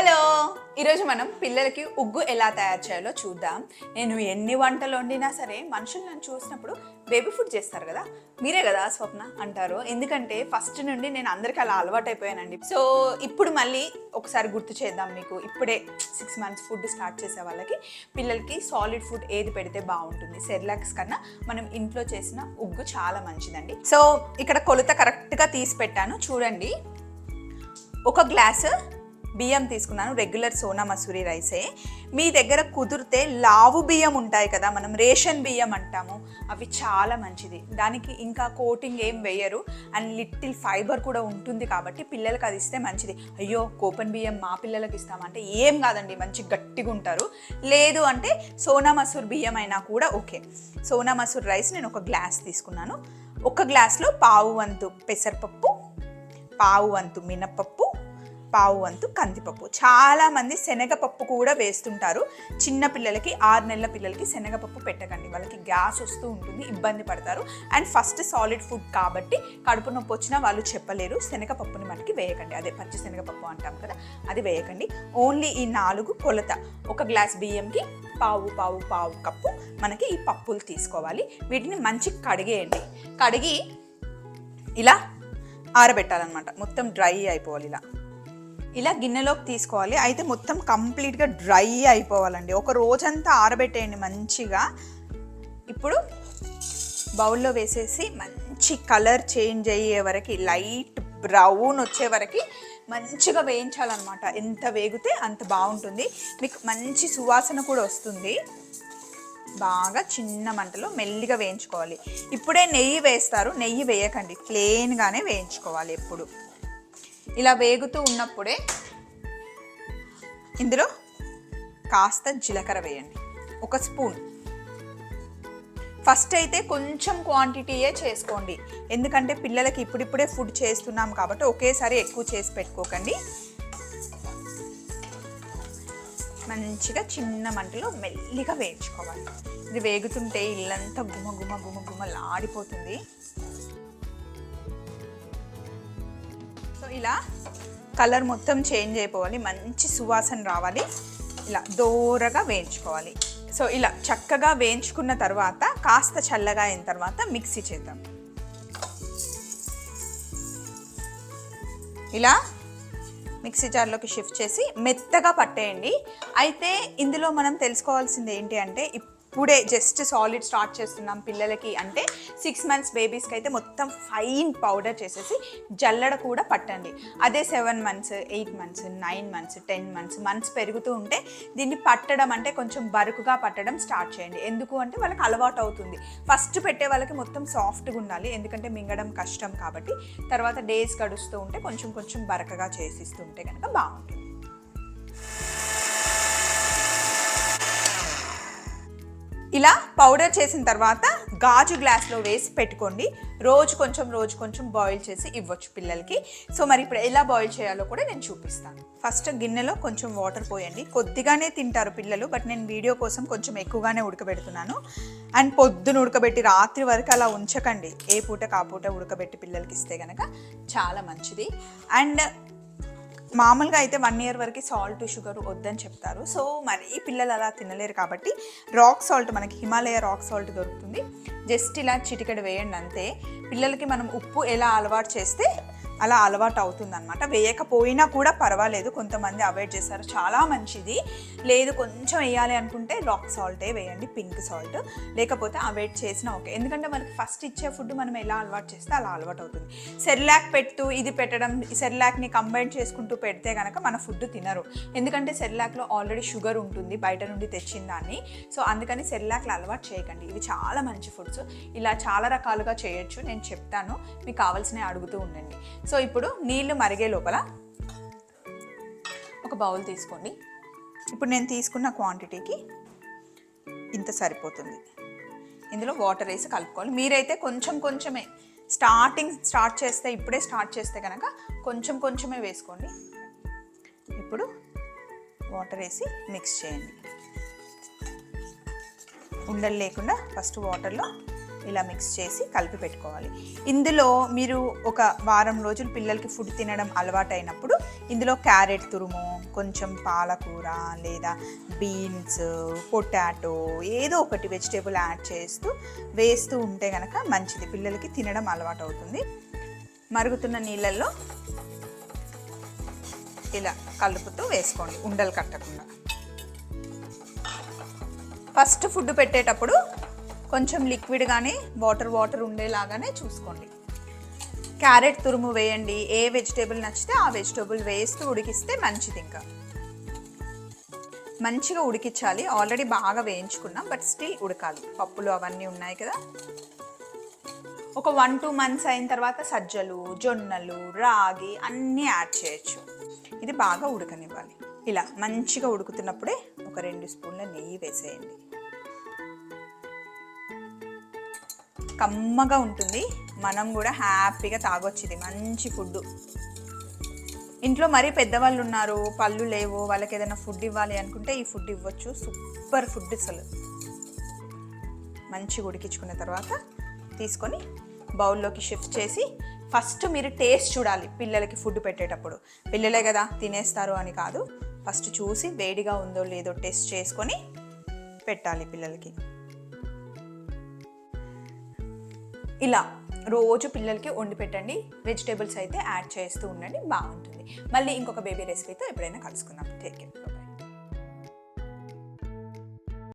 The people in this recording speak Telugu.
హలో. ఈరోజు మనం పిల్లలకి ఉగ్గు ఎలా తయారు చేయాలో చూద్దాం. నేను ఎన్ని వంటలు వండినా సరే మనుషులు నన్ను చూసినప్పుడు బేబీ ఫుడ్ చేస్తారు కదా? మీరే కదా స్వప్న అంటారు. ఎందుకంటే ఫస్ట్ నుండి నేను అందరికీ అలా అలవాటైపోయానండి. సో ఇప్పుడు మళ్ళీ ఒకసారి గుర్తు చేద్దాం మీకు. ఇప్పుడే సిక్స్ మంత్స్ ఫుడ్ స్టార్ట్ చేసే వాళ్ళకి పిల్లలకి సాలిడ్ ఫుడ్ ఏది పెడితే బాగుంటుంది. సెర్లాక్స్ కన్నా మనం ఇంట్లో చేసిన ఉగ్గు చాలా మంచిదండి. సో ఇక్కడ కొలత కరెక్ట్గా తీసి పెట్టాను. చూడండి. ఒక గ్లాసు బియ్యం తీసుకున్నాను రెగ్యులర్ సోనా మసూరి రైసే. మీ దగ్గర కుదిరితే లావు బియ్యం ఉంటాయి కదా మనం రేషన్ బియ్యం అంటాము. అవి చాలా మంచిది. దానికి ఇంకా కోటింగ్ ఏం వేయరు. అండ్ లిటిల్ ఫైబర్ కూడా ఉంటుంది కాబట్టి పిల్లలకి అది ఇస్తే మంచిది. అయ్యో కోపన్ బియ్యం మా పిల్లలకి ఇస్తామంటే ఏం కాదండి మంచి గట్టిగా ఉంటారు. లేదు అంటే సోనా మసూర్ బియ్యం అయినా కూడా ఓకే. సోనా మసూర్ రైస్ నేను ఒక గ్లాస్ తీసుకున్నాను. ఒక గ్లాస్లో పావు వంతు పెసరపప్పు పావు వంతు మినపప్పు పావు వంతు కందిపప్పు. చాలామంది శనగపప్పు కూడా వేస్తుంటారు. చిన్న పిల్లలకి ఆరు నెలల పిల్లలకి శనగపప్పు పెట్టకండి. వాళ్ళకి గ్యాస్ వస్తూ ఉంటుంది ఇబ్బంది పడతారు. అండ్ ఫస్ట్ సాలిడ్ ఫుడ్ కాబట్టి కడుపు నొప్పి వచ్చినా వాళ్ళు చెప్పలేరు. శనగపప్పుని మనకి వేయకండి. అదే పచ్చి శనగపప్పు అంటాం కదా అది వేయకండి. ఓన్లీ ఈ నాలుగు కొలత. ఒక గ్లాస్ బియ్యంకి పావు పావు పావు కప్పు మనకి ఈ పప్పులు తీసుకోవాలి. వీటిని మంచి కడిగేయండి. కడిగి ఇలా ఆరబెట్టాలన్నమాట. మొత్తం డ్రై అయిపోవాలి ఇలా. ఇలా గిన్నెలోకి తీసుకోవాలి. అయితే మొత్తం కంప్లీట్గా డ్రై అయిపోవాలండి. ఒక రోజంతా ఆరబెట్టేయండి మంచిగా. ఇప్పుడు బౌల్లో వేసేసి మంచి కలర్ చేంజ్ అయ్యే వరకు లైట్ బ్రౌన్ వచ్చే వరకు మంచిగా వేయించాలన్నమాట. ఎంత వేగితే అంత బాగుంటుంది. మీకు మంచి సువాసన కూడా వస్తుంది. బాగా చిన్న మంటలో మెల్లిగా వేయించుకోవాలి. ఇప్పుడే నెయ్యి వేస్తారు. నెయ్యి వేయకండి. ప్లెయిన్గానే వేయించుకోవాలి ఎప్పుడు. ఇలా వేగుతూ ఉన్నప్పుడే ఇందులో కాస్త జీలకర్ర వేయండి. ఒక స్పూన్. ఫస్ట్ అయితే కొంచెం క్వాంటిటీయే చేసుకోండి. ఎందుకంటే పిల్లలకి ఇప్పుడిప్పుడే ఫుడ్ చేస్తున్నాం కాబట్టి ఒకేసారి ఎక్కువ చేసి పెట్టుకోకండి. మంచిగా చిన్న మంటలో మెల్లిగా వేయించుకోవాలి. ఇది వేగుతుంటే ఇల్లంతా గుమ గుమ గుమ గుమలాడిపోతుంది. సో ఇలా కలర్ మొత్తం చేంజ్ అయిపోవాలి మంచి సువాసన రావాలి. ఇలా దోరగా వేయించుకోవాలి. సో ఇలా చక్కగా వేయించుకున్న తర్వాత కాస్త చల్లగా అయిన తర్వాత మిక్సీ చేద్దాం. ఇలా మిక్సీ జార్లోకి షిఫ్ట్ చేసి మెత్తగా పట్టేయండి. అయితే ఇందులో మనం తెలుసుకోవాల్సింది ఏంటి అంటే ఇప్పుడే జస్ట్ సాలిడ్ స్టార్ట్ చేస్తున్నాం పిల్లలకి. అంటే సిక్స్ మంత్స్ బేబీస్కి అయితే మొత్తం ఫైన్ పౌడర్ చేసేసి జల్లడ కూడా పట్టండి. అదే seven months eight months nine months ten months months పెరుగుతూ ఉంటే దీన్ని పట్టడం అంటే కొంచెం బరుకుగా పట్టడం స్టార్ట్ చేయండి. ఎందుకు అంటే వాళ్ళకి అలవాటు అవుతుంది. ఫస్ట్ పెట్టే వాళ్ళకి మొత్తం సాఫ్ట్గా ఉండాలి. ఎందుకంటే మింగడం కష్టం కాబట్టి తర్వాత డేస్ గడుస్తూ ఉంటే కొంచెం కొంచెం బరకగా చేసిస్తూ ఉంటే కనుక బాగుంటుంది. ఇలా పౌడర్ చేసిన తర్వాత గాజు గ్లాస్లో వేసి పెట్టుకోండి. రోజు కొంచెం రోజు కొంచెం బాయిల్ చేసి ఇవ్వచ్చు పిల్లలకి. సో మరి ఇప్పుడు ఎలా బాయిల్ చేయాలో కూడా నేను చూపిస్తాను. ఫస్ట్ గిన్నెలో కొంచెం వాటర్ పోయండి. కొద్దిగానే తింటారు పిల్లలు బట్ నేను వీడియో కోసం కొంచెం ఎక్కువగానే ఉడకబెడుతున్నాను. అండ్ పొద్దున ఉడకబెట్టి రాత్రి వరకు అలా ఉంచకండి. ఏ పూట కా పూట ఉడకబెట్టి పిల్లలకి ఇస్తే కనుక చాలా మంచిది. అండ్ మామూలుగా అయితే వన్ ఇయర్ వరకు సాల్ట్ షుగర్ వద్దని చెప్తారు. సో మరి పిల్లలు అలా తినలేరు కాబట్టి రాక్ సాల్ట్ మనకి హిమాలయ రాక్ సాల్ట్ దొరుకుతుంది. జస్ట్ ఇలా చిటికెడు వేయండి అంతే. పిల్లలకి మనం ఉప్పు ఎలా అలవాటు చేస్తే అలా అలవాటు అవుతుంది అనమాట వేయకపోయినా కూడా పర్వాలేదు కొంతమంది అవాయిడ్ చేస్తారు. చాలా మంచిది. లేదు కొంచెం వేయాలి అనుకుంటే రాక్ సాల్టే వేయండి పింక్ సాల్ట్ లేకపోతే అవాయిడ్ చేసినా ఓకే. ఎందుకంటే మనకి ఫస్ట్ ఇచ్చే ఫుడ్ మనం ఎలా అలవాటు చేస్తే అలా అలవాటు అవుతుంది సెర్లాక్ పెట్టు ఇది పెట్టడం సెర్లాక్ని కంబైన్ చేసుకుంటూ పెడితే కనుక మన ఫుడ్ తినరు. ఎందుకంటే సెర్లాక్లో ఆల్రెడీ షుగర్ ఉంటుంది బయట నుండి తెచ్చిన దాన్ని. సో అందుకని సెర్లాక్లు అలవాటు చేయకండి. ఇవి చాలా మంచి ఫుడ్స్ ఇలా చాలా రకాలుగా చేయొచ్చు. నేను చెప్తాను. మీకు కావాల్సినవి అడుగుతూ ఉండండి. సో ఇప్పుడు నీళ్ళు మరిగే లోపల ఒక బౌల్ తీసుకోండి. ఇప్పుడు నేను తీసుకున్న క్వాంటిటీకి ఇంత సరిపోతుంది. ఇందులో వాటర్ వేసి కలుపుకోవాలి. మీరైతే కొంచెం కొంచెమే స్టార్టింగ్ స్టార్ట్ చేస్తే ఇప్పుడే స్టార్ట్ చేస్తే కనుక కొంచెం కొంచెమే వేసుకోండి. ఇప్పుడు వాటర్ వేసి మిక్స్ చేయండి. ఉండలు లేకుండా ఫస్ట్ వాటర్లో ఇలా మిక్స్ చేసి కలిపి పెట్టుకోవాలి. ఇందులో మీరు ఒక వారం రోజులు పిల్లలకి ఫుడ్ తినడం అలవాటైనప్పుడు ఇందులో క్యారెట్ తురుము కొంచెం పాలకూర లేదా బీన్స్ పొటాటో ఏదో ఒకటి వెజిటేబుల్ యాడ్ చేస్తూ వేస్తూ ఉంటే కనుక మంచిది. పిల్లలకి తినడం అలవాటు అవుతుంది మరుగుతున్న నీళ్ళల్లో ఇలా కలుపుతూ వేసుకోండి. ఉండలు కట్టకుండా. ఫస్ట్ ఫుడ్ పెట్టేటప్పుడు కొంచెం లిక్విడ్గానే వాటర్ వాటర్ ఉండేలాగానే చూసుకోండి. క్యారెట్ తురుము వేయండి. ఏ వెజిటేబుల్ నచ్చితే ఆ వెజిటేబుల్ వేస్తూ ఉడికిస్తే మంచిది ఇంకా. మంచిగా ఉడికించాలి. ఆల్రెడీ బాగా వేయించుకున్నాం బట్ స్టిల్ ఉడకాలి. పప్పులు అవన్నీ ఉన్నాయి కదా. ఒక వన్ టూ మంత్స్ అయిన తర్వాత సజ్జలు జొన్నలు రాగి అన్నీ యాడ్ చేయొచ్చు. ఇది బాగా ఉడకనివ్వాలి. ఇలా మంచిగా ఉడుకుతున్నప్పుడే ఒక రెండు స్పూన్ల నెయ్యి వేసేయండి. కమ్మగా ఉంటుంది. మనం కూడా హ్యాపీగా తాగొచ్చు ఇది. మంచి ఫుడ్. ఇంట్లో మరీ పెద్దవాళ్ళు ఉన్నారు పళ్ళు లేవు వాళ్ళకి ఏదైనా ఫుడ్ ఇవ్వాలి అనుకుంటే ఈ ఫుడ్ ఇవ్వచ్చు. సూపర్ ఫుడ్ అసలు. మంచిగా ఉడికించుకున్న తర్వాత తీసుకొని బౌల్లోకి షిఫ్ట్ చేసి ఫస్ట్ మీరు టేస్ట్ చూడాలి పిల్లలకి ఫుడ్ పెట్టేటప్పుడు. పిల్లలే కదా తినేస్తారు అని కాదు. ఫస్ట్ చూసి వేడిగా ఉందో లేదో టెస్ట్ చేసుకొని పెట్టాలి పిల్లలకి. ఇలా రోజు పిల్లలకి వండి పెట్టండి. వెజిటేబుల్స్ అయితే యాడ్ చేస్తూ ఉండండి. బాగుంటుంది. మళ్ళీ ఇంకొక బేబీ రెసిపీతో ఎప్పుడైనా కలుసుకుందాం. Take care